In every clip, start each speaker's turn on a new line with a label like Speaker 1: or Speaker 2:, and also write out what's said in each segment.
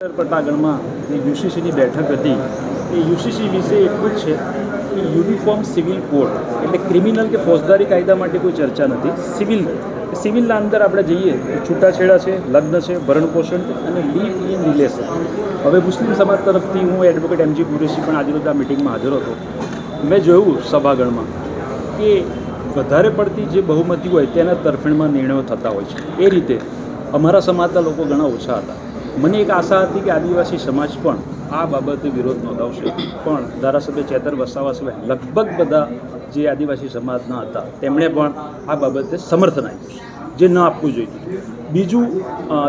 Speaker 1: પટાગણમાં જે યુસીસીની બેઠક હતી, એ યુસીસી વિશે એટલું જ છે કે યુનિફોર્મ સિવિલ કોડ, એટલે ક્રિમિનલ કે ફોજદારી કાયદા માટે કોઈ ચર્ચા નથી. સિવિલ, સિવિલના અંદર આપણે જઈએ તો છૂટાછેડા છે, લગ્ન છે, ભરણપોષણ અને લીવ ઇન રિલેશન હવે મુસ્લિમ સમાજ તરફથી હું એડવોકેટ એમજી કુરેશી પણ આજે આ મિટિંગમાં હાજર હતો. મેં જોયું સભાગણમાં કે વધારે પડતી જે બહુમતી હોય તેના તરફેણમાં નિર્ણયો થતા હોય છે. એ રીતે અમારા સમાજના લોકો ઘણા ઓછા હતા. મને એક આશા હતી કે આદિવાસી સમાજ પણ આ બાબતે વિરોધ નોંધાવશે. પણ ધારાસભ્ય ચેતર વસાવા સિવાય લગભગ બધા જે આદિવાસી સમાજના હતા, તેમણે પણ આ બાબતે સમર્થન આપ્યું જે ન આપવું જોઈએ. બીજું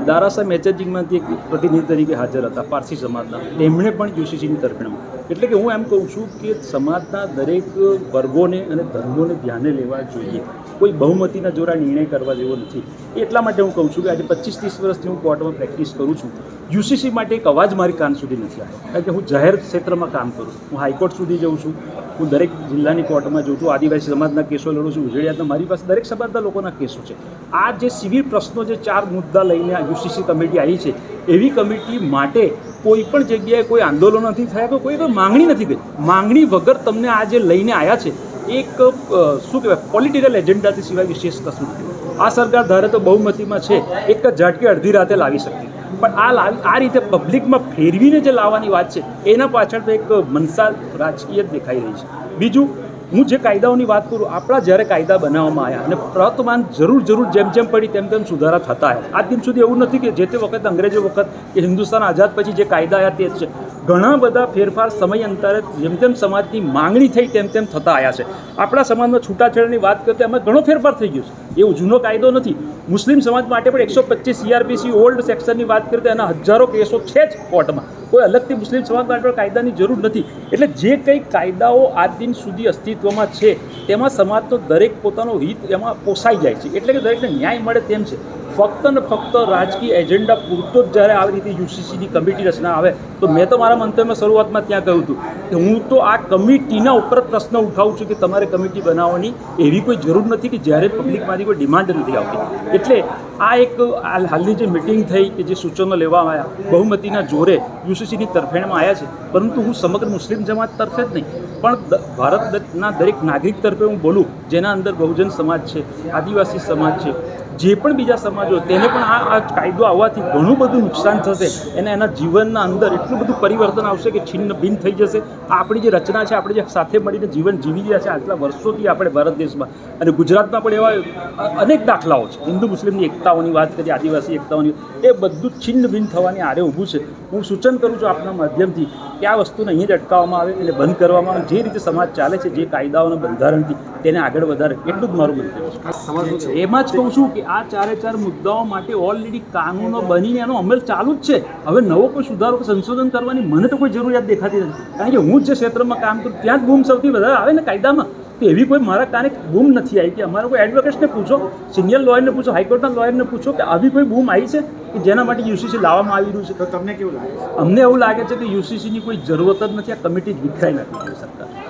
Speaker 1: દારાસા મેચેજિંગમાંથી એક પ્રતિનિધિ તરીકે હાજર હતા, પારસી સમાજના. તેમણે પણ યુસીસીની તરફેણમાં. એટલે કે હું એમ કહું છું કે સમાજના દરેક વર્ગોને અને ધર્મોને ધ્યાને લેવા જોઈએ. કોઈ બહુમતીના જોરા નિર્ણય કરવા જેવો નથી. એટલા માટે હું કહું છું કે આજે પચીસ ત્રીસ વર્ષથી હું કોર્ટમાં પ્રેક્ટિસ કરું છું. યુસીસી માટે એક અવાજ મારી કાન સુધી નથી આવ્યો. કારણ કે હું જાહેર ક્ષેત્રમાં કામ કરું હું હાઈકોર્ટ સુધી જઉં છું. હું દરેક જિલ્લાની કોર્ટમાં જઉં છું. આદિવાસી સમાજના કેસો લડું છું. ઉજળિયાતના મારી પાસે દરેક સમાજના લોકોના કેસો છે. આ જે સિવિલ પ્રશ્નો જે ચાર મુદ્દા લઈને આ યુસીસી કમિટી આવી છે, એવી કમિટી માટે કોઈ પણ જગ્યાએ કોઈ આંદોલન નથી થયા કે કોઈ માંગણી નથી કરી. માંગણી વગર તમને આ જે લઈને આવ્યા છે એક શું કહેવાય પોલિટિકલ એજન્ડાથી સિવાય વિશેષ કશું નથી. આ સરકાર ધારે તો બહુમતીમાં છે, એક જ ઝાટકે અડધી રાતે લાવી શકતી પણ આ લાવી આ રીતે પબ્લિકમાં ફેરવીને જે લાવવાની વાત છે, એના પાછળ તો એક મનસા રાજકીય જ દેખાઈ રહી છે. બીજું, હું જે કાયદાઓની વાત કરું, આપણા જ્યારે કાયદા બનાવવામાં આવ્યા અને પ્રવર્તમાન જરૂર જરૂર જેમ જેમ પડી તેમ તેમ સુધારા થતા આવ્યા. આજ દિન સુધી એવું નથી કે જે તે વખત અંગ્રેજો વખત કે હિન્દુસ્તાન આઝાદ પછી જે કાયદા આવ્યા તે જ છે. ઘણા બધા ફેરફાર સમય અંતરે જેમ તેમ સમાજની માંગણી થઈ તેમ તેમ થતા આવ્યા છે. આપણા સમાજમાં છૂટાછેડાની વાત કરતા એમાં ઘણો ફેરફાર થઈ ગયો છે. એવું જૂનો કાયદો નથી. મુસ્લિમ સમાજ માટે પણ એકસો પચીસ સીઆરપીસી ઓલ્ડ સેક્શનની વાત કરીએ એના હજારો કેસો છે જ કોર્ટમાં. કોઈ અલગથી મુસ્લિમ સમાજ માટે પણ કાયદાની જરૂર નથી. એટલે જે કંઈ કાયદાઓ આજ દિન સુધી અસ્તિત્વમાં છે, તેમાં સમાજનો દરેક પોતાનો હિત એમાં પોસાઈ જાય છે. એટલે કે દરેકને ન્યાય મળે તેમ છે. ફક્ત ને ફક્ત રાજકીય એજન્ડા પૂરતો જ જ્યારે આવી રીતે યુસીસીની કમિટી રચના આવે, તો મેં તો મારા મંતવ્યમાં શરૂઆતમાં ત્યાં કહ્યું હતું કે હું તો આ કમિટીના ઉપર પ્રશ્ન ઉઠાવું છું કે તમારે કમિટી બનાવવાની એવી કોઈ જરૂર નથી કે જ્યારે પબ્લિકમાંથી કોઈ ડિમાન્ડ નથી આવતી. એટલે આ એક હાલ- હાલની જે મિટિંગ થઈ કે જે સૂચનો લેવામાં આવ્યા, બહુમતીના જોરે યુસીસીની તરફેણમાં આવ્યા છે. પરંતુ હું સમગ્ર મુસ્લિમ જમાત તરફે જ નહીં, પણ ભારતના દરેક નાગરિક તરફે હું બોલું, જેના અંદર બહુજન સમાજ છે, આદિવાસી સમાજ છે જે પણ બીજા સમાજો તેને પણ આ આ કાયદો આવવાથી ઘણું બધું નુકસાન થશે. અને એના જીવનના અંદર એટલું બધું પરિવર્તન આવશે કે છિન્ન ભિન્ન થઈ જશે. આ આપણી જે રચના છે આપણે જે સાથે મળીને જીવન જીવી રહ્યા છે આટલા વર્ષોથી આપણે ભારત દેશમાં. અને ગુજરાતમાં પણ એવા અનેક દાખલાઓ છે. હિન્દુ મુસ્લિમની એકતાઓની વાત કરીએ આદિવાસી એકતાઓની એ બધું છિન્ન ભિન્ન થવાની આરે ઊભું છે. હું સૂચન કરું છું આપના માધ્યમથી કે આ વસ્તુને અહીં જ અટકાવવામાં આવે એટલે બંધ કરવામાં આવે. જે રીતે સમાજ ચાલે છે જે કાયદાઓના બંધારણથી તેને આગળ વધારે. એટલું જ મારું મંતવ્ય છે. એમાં જ કહું છું કે આ ચારે ચાર મુદ્દાઓ માટે ઓલરેડી કાનૂનો બનીને એનો અમલ ચાલુ જ છે. હવે નવો કોઈ સુધારો કે સંશોધન કરવાની મને તો કોઈ જરૂરિયાત દેખાતી નથી. કારણ કે હું જ ક્ષેત્રમાં કામ કરું ત્યાં જ બૂમ સૌથી વધારે આવે ને કાયદામાં. તો એવી કોઈ મારા કાને બૂમ નથી આવી કે અમારા કોઈ એડવોકેટ્સને પૂછો સિનિયર લોયરને પૂછો હાઈકોર્ટના લોયરને પૂછો કે આવી કોઈ બૂમ આવી છે કે જેના માટે યુસીસી લાવવામાં આવી રહ્યું છે?
Speaker 2: તો તમને કેવું લાગે?
Speaker 1: અમને એવું લાગે છે કે યુસીસીની કોઈ જરૂરત જ નથી આ કમિટી જ વિખરાઈ નથી સરકાર.